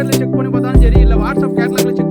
வெப்சைட்டில் செக் பண்ணி பார்த்தாலும் சரி இல்லை வாட்ஸ்அப் கேட்லாகில் செக்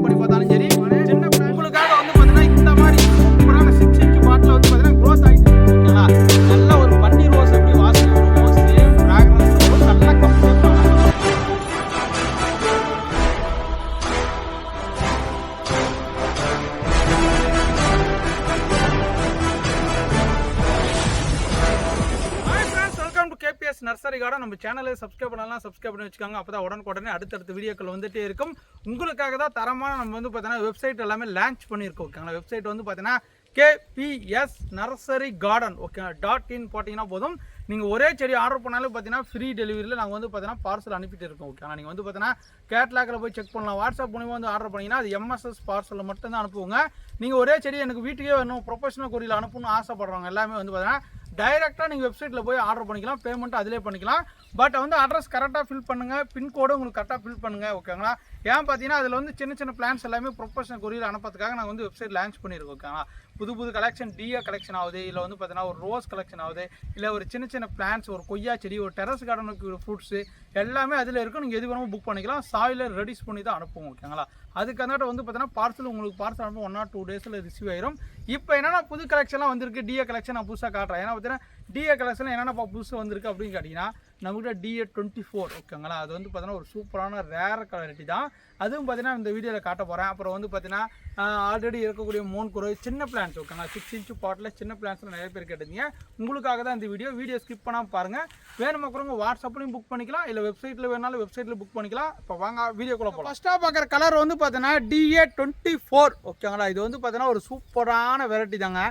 கேபிஎஸ் நம்ம சேனலை சப்ஸ்கிரைப் பண்ணலாம் சப்ஸ்கிரைப் பண்ணி வச்சுக்கோங்க. அப்போ தான் உடனுக்குடனே அடுத்தடுத்த வீடியோக்கள் வந்துட்டே இருக்கும். உங்களுக்காக தான் தரமான நம்ம வந்து பார்த்தீங்கன்னா வெப்சைட் எல்லாமே லான்ச் பண்ணியிருக்கோம் ஓகேங்களா வெப்சைட் வந்து பார்த்தீங்கன்னா KPS nursery garden okay dot in போட்டிங்கன்னா போதும். நீங்கள் ஒரே செடி ஆர்டர் பண்ணாலும் பார்த்தீங்கன்னா ஃப்ரீ டெலிவரியில் நாங்கள் வந்து பார்த்தீங்கன்னா பார்சல் அனுப்பிட்டு இருக்கோம் ஓகே நீங்கள் வந்து பார்த்தீங்கன்னா கேட்லாகில் போய் செக் பண்ணலாம். வாட்ஸ்அப் மூலிமா வந்து ஆர்டர் பண்ணிங்கன்னா அது எம்எஸ்எஸ் பார்சலில் மட்டும்தான் அனுப்புவோங்க. நீங்கள் ஒரே செடி எனக்கு வீட்டுக்கே வேணும் ப்ரொஃபஷனல் கொரியில் அனுப்பணும்னு ஆசைப்படுறவங்க எல்லாமே வந்து பார்த்தீங்கன்னா டைரெக்டாக நீங்கள் வெப்சைட்டில் போய் ஆர்டர் பண்ணிக்கலாம் பேமெண்ட் அதிலே பண்ணிக்கலாம். பட் வந்து அட்ரஸ் கரெக்டாக ஃபில் பண்ணுங்கள் பின்கோடு உங்களுக்கு கரெக்டாக ஃபில் பண்ணுங்கள் ஓகேங்களா ஏன் பார்த்தீங்கன்னா அதில் வந்து சின்ன சின்ன பிளான்ஸ் எல்லாமே ப்ரொஃபஷனல் கொரியில் அனுப்புறதுக்காக நாங்கள் வந்து வெப்சைட் லான்ச் பண்ணியிருக்கோம் ஓகேங்களா? புது புது கலெக்ஷன் டிஏ கலெக்ஷன் ஆகுது. இல்லை வந்து பார்த்தீங்கன்னா ஒரு ரோஸ் கலெக்ஷன் ஆகுது. இல்லை ஒரு சின்ன சின்ன பிளான்ஸ் ஒரு கொய்யா செடி ஒரு டெரஸ் கார்டனுக்கு ஒரு ஃப்ரூட்ஸு எல்லாமே அதில் இருக்கும். நீங்கள் எது வேணுமோ புக் பண்ணிக்கலாம். சாயிலர் ரெடியூஸ் பண்ணி தான் அனுப்புவோம் ஓகேங்களா? அதுக்கு வந்து பார்த்தீங்கன்னா பார்சல் உங்களுக்கு பார்சல் அனுப்ப ஒன் ஆர் டூ டேஸில் ரிசீவ் ஆயிரும். இப்போ என்னென்னா புது கலெக்ஷன்லாம் வந்திருக்கு. டிஏ கலெக்ஷன் நான் புதுசாக காட்டுறேன். ஏன்னா பார்த்தீங்கன்னா டிஏ கலெக்ஷன் என்னென்னப்பா புதுசு வந்திருக்கு அப்படின்னு கேட்டிங்கன்னா நம்மகிட்ட டிஏ டுவெண்ட்டி ஃபோர் ஓகேங்களா? அது வந்து பார்த்தீங்கன்னா ஒரு சூப்பரான ரேர் கலரிட்டி தான். அதுவும் பார்த்தீங்கன்னா இந்த வீடியோவில் காட்ட போகிறேன் அப்புறம் வந்து பார்த்தீங்கன்னா ஆல்ரெடி இருக்கக்கூடிய மோன் குறை சின்ன பிளான்ஸ் ஓகேங்களா சிக்ஸ் இன்ச்சு பாட்டில் சின்ன பிளான்ஸில் நிறைய பேர் கேட்டிருந்தீங்க. உங்களுக்காக தான் இந்த வீடியோ வீடியோ ஸ்கிப் பண்ணாமல் பாருங்கள் வேணும் கூட வாட்ஸ்அப்லையும் புக் பண்ணிக்கலாம். இல்லை வெப்சைட்டில் வேணாலும் வெப்சைட்டில் புக் பண்ணிக்கலாம். இப்போ வாங்க வீடியோக்குள்ளே போகலாம் ஃபஸ்ட்டாக பார்க்குற கலர் வந்து பார்த்தீங்கன்னா டிஏ டுவெண்ட்டி ஃபோர் ஓகேங்களா இது வந்து பார்த்தீங்கன்னா ஒரு சூப்பரான வெரைட்டி தாங்க.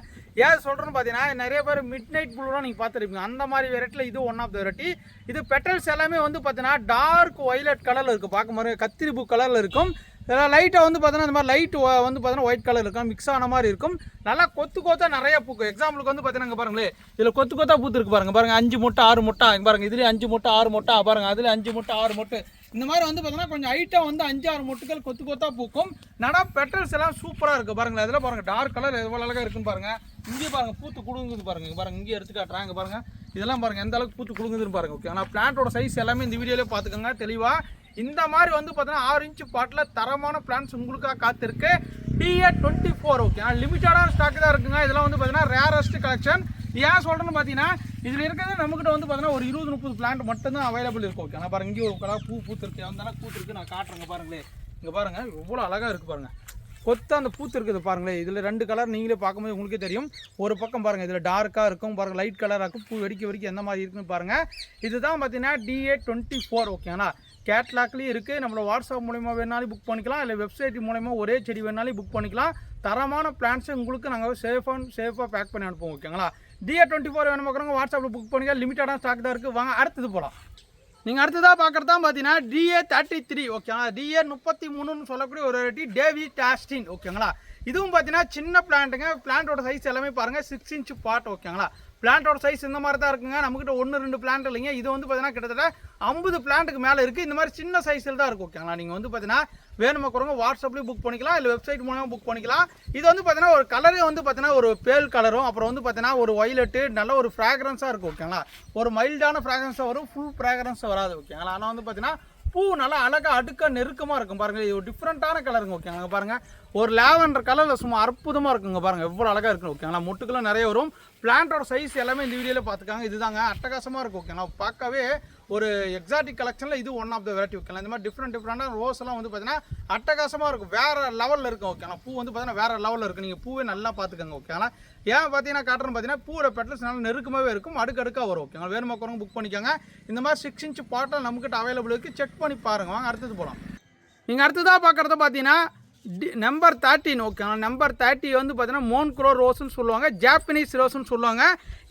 ஏன் சொல்கிறேன்னு பார்த்தீங்கன்னா நிறைய பேர் மிட் நைட் ப்ளூலாம் நீங்கள் பார்த்துருப்பீங்க. அந்த மாதிரி வெரைட்டியில் இது ஒன் ஆஃப் த வெரைட்டி இது பெட்டல்ஸ் எல்லாமே வந்து பார்த்தீங்கன்னா டார்க் ஒய்லட் கலரில் இருக்குது பார்க்க மாதிரி கத்திரி பூ கலரில் இருக்கும். இதெல்லாம் லைட்டாக வந்து பார்த்தீங்கன்னா இந்த மாதிரி லைட் வந்து பார்த்தீங்கன்னா ஒயிட் கலர் இருக்கும் மிக்ஸ் ஆன மாதிரி இருக்கும். நல்லா கொத்து கொத்தா நிறைய பூக்கும் எக்ஸாம்பிளுக்கு வந்து பார்த்தீங்கன்னா பாருங்களே பாருங்களேன். இதில் கொத்து கொத்தா பூத்துருக்கு பாருங்க. பாருங்க அஞ்சு முட்டை ஆறு முட்டை. இங்க பாருங்க இதுலேயே அஞ்சு முட்டை ஆறு முட்டை. பாருங்க அதில் அஞ்சு முட்டை ஆறு முட்டை. இந்த மாதிரி வந்து பார்த்தீங்கன்னா கொஞ்சம் ஹைட்டாக வந்து அஞ்சு ஆறு முட்டுகள் கொத்து கொத்தா பூக்கும். நட பெட்டல்ஸ் எல்லாம் சூப்பராக இருக்குது பாருங்களேன் இதெல்லாம் பாருங்க டார்க் கலர் எவ்வளோ அழகாக இருக்குன்னு பாருங்க. இங்கே பாருங்க பூத்து குடுங்குது பாருங்க. பாருங்க இங்கே எடுத்து காட்டுறாங்க பாருங்க இதெல்லாம் பாருங்க எந்த அளவுக்கு பூத்து குடுங்குதுன்னு பாருங்க. ஓகே ஆனால் பிளான்ட்டோட சைஸ் எல்லாமே இந்த வீடியோலேயே பார்த்துக்கோங்க. தெளிவாக இந்த மாதிரி வந்து பார்த்தீங்கன்னா ஆறு இன்ச்சு பாட்டில் தரமான பிளான்ஸ் உங்களுக்காக காத்திருக்கு. டிஏ டுவெண்ட்டி ஃபோர் ஓகே லிமிட்டடான ஸ்டாக் தான் இருக்குங்க. இதெல்லாம் வந்து பார்த்தீங்கன்னா ரேரஸ்ட் கலெக்ஷன் ஏன் சொல்கிறேன்னு பார்த்தீங்கன்னா இதில் இருக்கிறது நம்மகிட்ட வந்து பார்த்தீங்கன்னா ஒரு இருபது முப்பது பிளான்ட் மட்டும்தான் அவைலபிள் இருக்கும் ஓகே நான் பாருங்க இங்கே ஒரு கலர் பூ பூத்திருக்கு. அந்த அளவுக்கு பூத்துருக்கு. நான் காட்டுறேங்க பாருங்களேன் இங்கே பாருங்கள் எவ்வளோ அழகாக இருக்குது பாருங்கள் கொத்த அந்த பூத்து இருக்குது பாருங்களேன் இதில் ரெண்டு கலர் நீங்களே பார்க்கும்போது உங்களுக்கே தெரியும். ஒரு பக்கம் பாருங்கள் இதில் டார்க்காக இருக்கும். பாருங்கள் லைட் கலராக இருக்கும். பூ வெடிக்க வெடிக்க எந்த மாதிரி இருக்குன்னு பாருங்கள் இதுதான் பார்த்தீங்கன்னா டிஏ டுவெண்ட்டி ஃபோர் ஓகேங்களா கேட்லாக்லேயும் இருக்குது நம்மள வாட்ஸ்அப் மூலிமா வேணாலும் புக் பண்ணிக்கலாம். இல்லை வெப்சைட் மூலிமா ஒரே செடி வேணாலும் புக் பண்ணிக்கலாம். தரமான பிளான்ஸை உங்களுக்கு நாங்கள் சேஃபாக சேஃபாக பேக் பண்ணி அனுப்புவோம் ஓகேங்களா டிஏ டுவெண்ட்டி ஃபோர் வேணும் பார்க்குறவங்க வாட்ஸ்அப்பில் புக் பண்ணிக்கலாம் லிமிட்டடான ஸ்டாக் தான் இருக்குது வாங்க அடுத்தது போகலாம் நீங்கள் அடுத்ததாக பார்க்குறது தான் பார்த்தீங்கன்னா டிஏ தேர்ட்டி த்ரீ ஓகேங்களா டிஏ முப்பத்தி மூணுன்னு சொல்லக்கூடிய ஒரு வெரைட்டி டேவி டாஸ்டின் ஓகேங்களா இதுவும் பார்த்தீங்கன்னா சின்ன பிளான்ட்டுங்க பிளான்ட்டோட சைஸ் எல்லாமே பாருங்கள் சிக்ஸ் இன்ச் பாட் ஓகேங்களா பிளான்ட்டோட சைஸ் இந்த மாதிரி தான் இருக்குங்க. நம்மக்கிட்ட ஒன்று ரெண்டு பிளான்ட் இல்லைங்க. இது வந்து பார்த்தீங்கன்னா கிட்டத்தட்ட ஐம்பது பிளான்ட்டுக்கு மேலே இருக்குது இந்த மாதிரி சின்ன சைஸில் தான் இருக்கும் ஓகேங்களா நீங்கள் வந்து பார்த்தீங்கன்னா வேணுமா குறவங்க வாட்ஸ்அப்லேயும் புக் பண்ணிக்கலாம் இல்லை வெப்சைட் மூலமாக புக் பண்ணிக்கலாம். இது வந்து பார்த்தீங்கன்னா ஒரு கலரே வந்து பார்த்தீங்கன்னா ஒரு பேல் கலரும் அப்புறம் வந்து பார்த்தீங்கன்னா ஒரு ஒய்லெட்டு நல்ல ஒரு ஃப்ராக்ரன்ஸாக இருக்கும் ஓகேங்களா ஒரு மைல்டான ஃப்ராக்ரன்ஸாக வரும் ஃபுல் ஃப்ராக்ரன்ஸாக வராது ஓகேங்களா ஆனால் வந்து பார்த்தீங்கன்னா பூ நல்லா அழகா அடுக்க நெருக்கமாக இருக்கும் பாருங்கள் இது ஒரு டிஃப்ரெண்ட்டான கலருங்க ஓகேங்களா பாருங்கள் ஒரு லேவண்டர் கலரில் சும்மா அற்புதமாக இருக்குங்க பாருங்கள் எவ்வளோ அழகாக இருக்கும் ஓகேங்களா முட்டுக்கெல்லாம் நிறைய வரும். பிளான்ட்டோட சைஸ் எல்லாமே இந்த வீடியோவில் பார்த்துக்காங்க. இதுதாங்க அட்டகாசமாக இருக்கும் ஓகேங்களா பார்க்கவே ஒரு எக்ஸாட்டிக் கலெக்ஷனில் இது ஒன் ஆஃப் த வெரைட்டி ஓகேங்களா இந்த மாதிரி டிஃப்ரெண்ட் டிஃப்ரெண்டான ரோஸ் எல்லாம் வந்து பார்த்தீங்கன்னா அட்டகாசமாக இருக்கும். வேறு லெவலில் இருக்கும் ஓகேங்களா பூ வந்து பார்த்தீங்கன்னா வேற லெவலில் இருக்கும் நீங்கள் பூவே நல்லா பார்த்துக்கோங்க ஓகேங்களா ஏன் பார்த்தீங்கன்னா காட்டுறேன்னு பார்த்தீங்கன்னா பூவோட பெட்டல்ஸ் நல்லா நெருக்கமாகவே இருக்கும் அடுக்கடுக்காக வரும் ஓகேங்களா வேணுமா குறவங்க புக் பண்ணிக்கோங்க. இந்த மாதிரி சிக்ஸ் இன்ச் பாட்டில் நம்மக்கிட்ட அவைலபிள் இருக்குது செக் பண்ணி பாருங்க வாங்க அடுத்தது போகலாம் நீங்கள் அடுத்ததாக பார்க்குறத பார்த்தீங்கன்னா number thirteen okay number thirty வந்து பார்த்தீங்கன்னா மோன் க்ரோ ரோஸ்னு சொல்லுவாங்க ஜாப்பனீஸ் ரோஸ்னு சொல்லுவாங்க.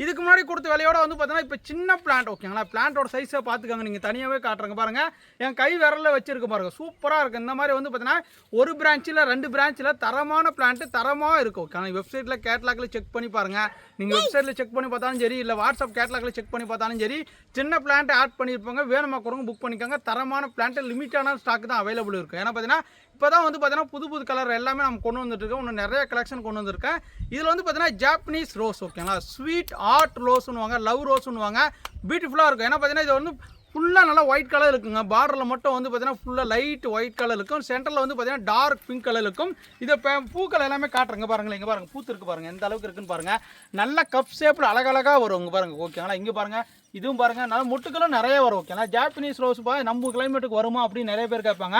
இதுக்கு முன்னாடி கொடுத்த விலையோட வந்து பார்த்தீங்கன்னா இப்போ சின்ன பிளான்ட் ஓகேங்களா பிளான்ட்டோட சைஸை பார்த்துக்கோங்க நீங்கள் தனியாகவே காட்டுறங்க. பாருங்கள் என் கை விரலில் வச்சுருக்க பாருங்க. சூப்பராக இருக்குது இந்த மாதிரி வந்து பார்த்தீங்கன்னா ஒரு பிரான்ச்சில் ரெண்டு பிரான்ச்சில் தரமான பிளான்ட்டு தரமாக இருக்கும் ஓகேங்களா வெப்சைட்டில் கேட்லாக்ல செக் பண்ணி பாருங்கள் நீங்கள் வெப்சைட்டில் செக் பண்ணி பார்த்தாலும் சரி இல்லை வாட்ஸ்அப் கேட்லாக்ல செக் பண்ணி பார்த்தாலும் சரி சின்ன பிளான்ட் ஆட் பண்ணியிருப்பாங்க வேணுமா கொடுங்க புக் பண்ணிக்கோங்க. தரமான பிளான்ட்டு லிமிட்டான ஸ்டாக் தான் அவைலபிள் இருக்கும் ஏன்னா பார்த்தீங்கன்னா இப்போ தான் வந்து பார்த்தீங்கன்னா புது புது கலர் எல்லாமே நம்ம கொண்டு வந்துட்டுருக்கோம். இன்னும் நிறைய கலெக்ஷன் கொண்டு வந்திருக்கேன். இதில் வந்து பார்த்தீங்கன்னா ஜாப்பனீஸ் ரோஸ் ஓகேங்களா ஸ்வீட் ஆர்ட் ரோஸ்னுவாங்க லவ் ரோஸ்னுவாங்க பியூட்டிஃபுல்லாக இருக்கும். ஏன்னா பார்த்தீங்கன்னா இது வந்து ஃபுல்லாக நல்லா ஒயிட் கலர் இருக்குங்க. பார்டரில் மட்டும் வந்து பார்த்தீங்கன்னா ஃபுல்லாக லைட் ஒயிட் கலர் இருக்கும். சென்டரில் வந்து பார்த்தீங்கன்னா டார்க் பிங்க் கலர் இருக்கும். இதை இப்போ பூக்கள் எல்லாமே காட்டுறங்க. பாருங்களேன் இங்கே பாருங்க. பூத்து இருக்கு பாருங்கள் எந்த அளவுக்கு இருக்குன்னு பாருங்கள் நல்ல கப் ஷேப்பில் அழகழகாக வரும். இங்கே பாருங்க ஓகேங்களா இங்கே பாருங்கள் இதுவும் பாருங்க நல்ல முட்டுக்களும் நிறைய வரும் ஓகேங்களா ஜாப்பனீஸ் ரோஸ் பா நம்ம கிளைமேட்டுக்கு வருமா அப்படின்னு நிறைய பேர் கேட்பாங்க.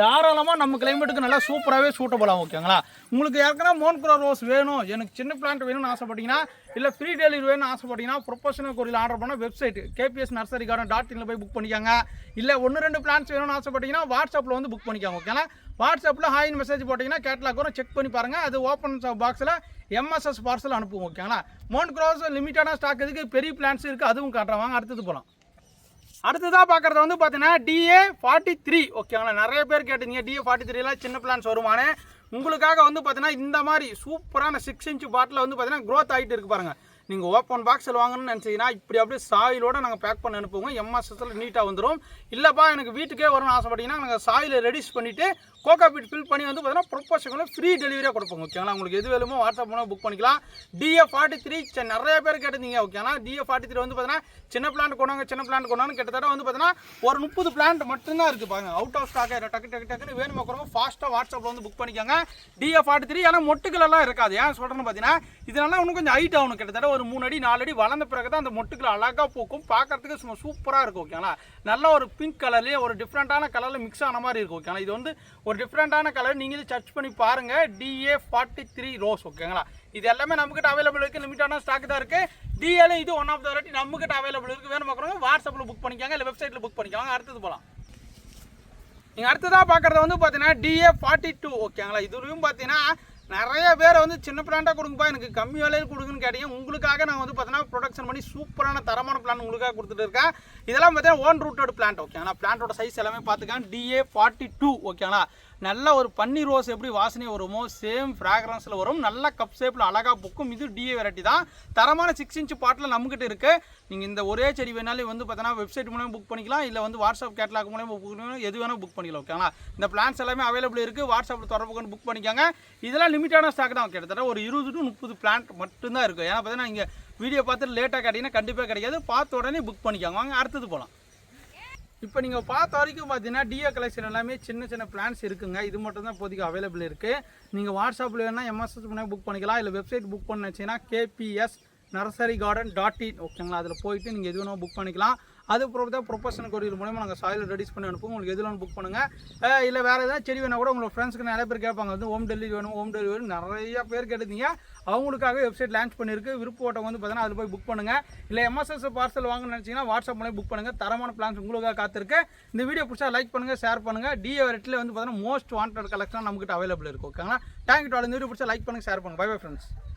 தாராளமாக நம்ம கிளைமேட்டுக்கு நல்லா சூப்பராகவே சூட்டபுள் ஆகும் ஓகேங்களா உங்களுக்கு யாருக்குன்னா மோன்குரோ ரோஸ் வேணும் எனக்கு சின்ன பிளான்ட் வேணும்னு ஆசைப்பட்டீங்கன்னா இல்லை ஃப்ரீ டெலிவரி வேணும்னு ஆசைப்பட்டீங்கன்னா ப்ரொஃபஷனல் கோரியில் ஆர்டர் பண்ண website KPS nursery garden dot இனில் போய் புக் பண்ணிக்காங்க. இல்லை ஒன்று ரெண்டு பிளான்ஸ் வேணும்னு ஆசைப்பட்டீங்கன்னா வாட்ஸ்அப்பில் வந்து புக் பண்ணிக்காங்க ஓகேங்களா வாட்ஸ்அப்பில் ஹாயின் மெசேஜ் போட்டிங்கன்னா கேட்லாக் வரும். செக் பண்ணி பாருங்கள் அது ஓப்பன் பாக்ஸில் எம்எஸ்எஸ் பார்சல் அனுப்புவோம் ஓகேங்களா மோன் க்ரோஸ் லிமிட்டடான ஸ்டாக் இருக்குது பெரிய பிளான்ஸ் இருக்குது அதுவும் காட்டுறேன். வாங்க அடுத்தது போகலாம் அடுத்ததாக பார்க்குறது வந்து பார்த்தீங்கன்னா டிஏ ஃபார்ட்டி த்ரீ ஓகேங்களா நிறைய பேர் கேட்டிருந்தீங்க டிஏ ஃபார்ட்டி த்ரீலாம் சின்ன பிளான்ஸ் வருமானே. உங்களுக்காக வந்து பார்த்தீங்கன்னா இந்த மாதிரி சூப்பரான சிக்ஸ் இன்ச் பாட்டில் வந்து பார்த்தீங்கன்னா க்ரோத் ஆகிட்டு இருக்கு பாருங்கள் நீங்கள் ஓப்பன் பாக்ஸில் வாங்கணும்னு நினச்சிங்கன்னா இப்படி அப்படியே சாயிலோட நாங்கள் பேக் பண்ணி அனுப்புவோம். எம்எஸ்எஸ்ஸில் நீட்டாக வந்துடும் இல்லைப்பா எனக்கு வீட்டுக்கே வரும்னு ஆசைப்பட்டீங்கன்னா நாங்கள் சாயில் ரெடியூஸ் பண்ணிவிட்டு கோகா பீட் ஃபில் பண்ணி வந்து பார்த்தீங்கன்னா ப்ரொப்போஷனில் ஃப்ரீ டெலிவரியாக கொடுப்போம் ஓகேங்களா உங்களுக்கு எது வேணுமோ வாட்ஸ்அப் மூலம் புக் பண்ணிக்கலாம். டிஏ ஃபார்ட்டி த்ரீ நிறைய பேர் கேட்டிருந்தீங்க ஓகேங்களா டிஎஃப் ஃபார்ட்டி த்ரீ வந்து பார்த்தீங்கன்னா சின்ன பிளான் கொண்டாங்க சின்ன பிளான் கொண்டாங்க கிட்டத்தட்ட வந்து பார்த்தீங்கன்னா ஒரு முப்பது பிளான் மட்டும்தான் இருக்குது பாருங்க. அவுட் ஆஃப் ஸ்டாக் டக்கு டக்கு டக்குன்னு வேணுமா கூட ஃபாஸ்ட்டாக வாட்ஸ்அப்பில் வந்து புக் பண்ணிக்கோங்க. டிஏ ஃபார்ட்டி த்ரீ ஆனால் மொட்டுகள் எல்லாம் இருக்காது. ஏன் சொல்கிறேன்னு பார்த்தீங்கன்னா இதனால இன்னும் கொஞ்சம் ஹைட் ஆகணும். கிட்டத்தட்ட ஒரு மூணு அடி நாலு அடி வளர்ந்த பிறகு தான் அந்த மொட்டுக்கள் அழகாக பூக்கும். பார்க்கறதுக்கு சும்மா சூப்பராக இருக்கும் ஓகேங்களா நல்ல ஒரு பிங்க் கலர்லேயே ஒரு டிஃப்ரெண்ட்டான கலரில் மிக்ஸ் ஆன மாதிரி இருக்கும் ஓகேங்களா இது வந்து ஒரு டிஃப்ரெண்ட்டான கலர் நீங்களே சர்ச் பண்ணி பாருங்கள் டிஏ ஃபார்ட்டி த்ரீ ரோஸ் ஓகேங்களா இது எல்லாமே நம்மகிட்ட அவைலபிள் இருக்குது லிமிட்டான ஸ்டாக் தான் இருக்குது டிஎல் இது ஒன் ஆஃப் த வெரைட்டி நம்மகிட்ட அவைலபிள் இருக்குது வேணும் பார்க்குறவங்க வாட்ஸ்அப்பில் புக் பண்ணிக்காங்க இல்லை வெப்சைட்டில் புக் பண்ணிக்காங்க. அடுத்தது போகலாம் நீங்கள் அடுத்ததாக பார்க்குறது வந்து பார்த்தீங்கன்னா டிஏ ஃபார்ட்டி டூ ஓகேங்களா இதுலையும் பார்த்தீங்கன்னா நிறைய பேர் வந்து சின்ன பிளான்ட்டாக கொடுங்கப்பா எனக்கு கம்மி விலையில் கொடுங்கன்னு கேட்டீங்க. உங்களுக்காக நான் வந்து பார்த்தீங்கன்னா ப்ரொடக்ஷன் பண்ணி சூப்பரான தரமான பிளான் உங்களுக்காக கொடுத்துட்டு இருக்கேன். இதெல்லாம் பார்த்தீங்கன்னா ஓன் ரூட்டட் பிளான்ட் ஓகேங்களா பிளான்ட்டோட சைஸ் எல்லாமே பார்த்துக்கலாம். டிஏ ஃபார்ட்டி டூ ஓகேங்களா நல்ல ஒரு பன்னீர் ரோஸ் எப்படி வாசனை வருமோ சேம் ஃப்ராக்ரன்ஸில் வரும். நல்ல கப் ஷேப்பில் அழகாக புக்கும் இது டிஏ வெரைட்டி தான். தரமான சிக்ஸ் இன்ச் பாட்டில் நம்மகிட்ட இருக்குது நீங்கள் இந்த ஒரே செடி வேணாலும் வந்து பார்த்தீங்கன்னா வெப்சைட் மூலயமா புக் பண்ணிக்கலாம். இல்லை வந்து வாட்ஸ்அப் கேட்லாக் மூலயமா புக் பண்ணிக்கலாம். எது வேணால் புக் பண்ணிக்கலாம் ஓகேங்களா இந்த பிளான்ஸ் எல்லாமே அவைலபிள் இருக்குது வாட்ஸ்அப்பில் தொடர்பு கொண்டு புக் பண்ணிக்கோங்க. இதெல்லாம் லிமிட்டான ஸ்டாக் தான் கிட்டத்தட்ட ஒரு இருபது டு முப்பது பிளான்ட் மட்டும்தான் இருக்குது ஏன்னா பார்த்தீங்கன்னா இங்கே வீடியோ பார்த்துட்டு லேட்டாக கிடைக்கினா கண்டிப்பாக கிடைக்காது. பார்த்த உடனே புக் பண்ணிக்கோங்க. வாங்க அடுத்தது போகலாம் இப்போ நீங்கள் பார்த்த வரைக்கும் பார்த்தீங்கன்னா டிஓ கலெக்ஷன் எல்லாமே சின்ன சின்ன பிளான்ஸ் இருக்குங்க. இது மட்டும் தான் இப்போதைக்கு அவைலபிள் இருக்குது நீங்கள் வாட்ஸ்அப்பில் வேணால் எம்எஸ்எஸ் பண்ணி புக் பண்ணிக்கலாம். இல்லை வெப்சைட் புக் பண்ண வச்சிங்கன்னா KPS nursery garden dot in ஓகேங்களா அதில் போயிட்டு நீங்கள் எது வேணால் புக் பண்ணிக்கலாம். அது அப்புறம் தான் ப்ரொஃபஷனல் கொரியர் மூலமா நாங்கள் சாயில் ரெடியூஸ் பண்ணி அனுப்புவோம். உங்களுக்கு எது புக் பண்ணுங்கள் இல்லை வேறு ஏதாவது செடி வேணால் கூட உங்களோட ஃப்ரெண்ட்ஸ்க்கு நிறைய பேர் கேட்பாங்க. வந்து ஹோம் டெலிவரி வேணும் ஹோம் டெலிவரி நிறைய பேர் கேட்டுருந்தீங்க. அவங்களுக்காக வெப்சைட் லான்ச் பண்ணியிருக்கு. விருப்ப ஓட்டம் வந்து பார்த்தீங்கன்னா அதில் போய் புக் பண்ணுங்கள் இல்லை எம்எஸ்எஸ் பார்சல் வாங்கணும்னு நினச்சிங்கன்னா வாட்ஸ்அப் மூலம் புக் பண்ணுங்கள் தரமான பிளான்ஸ் உங்களுக்காக காத்திருக்கு. இந்த வீடியோ பிடிச்சா லைக் பண்ணுங்கள் ஷேர் பண்ணுங்கள் டிஏ வெரைட்டியில் வந்து பார்த்தீங்கன்னா மோஸ்ட் வாண்டட் கலெக்ஷன் நம்மகிட்ட அவைலபிள் இருக்கும் ஓகேங்களா தேங்க்யூ டால் இந்த வீடியோ பிடிச்சா லைக் பண்ணுங்கள் ஷேர் பண்ணுங்கள் பை பை ஃப்ரெண்ட்ஸ்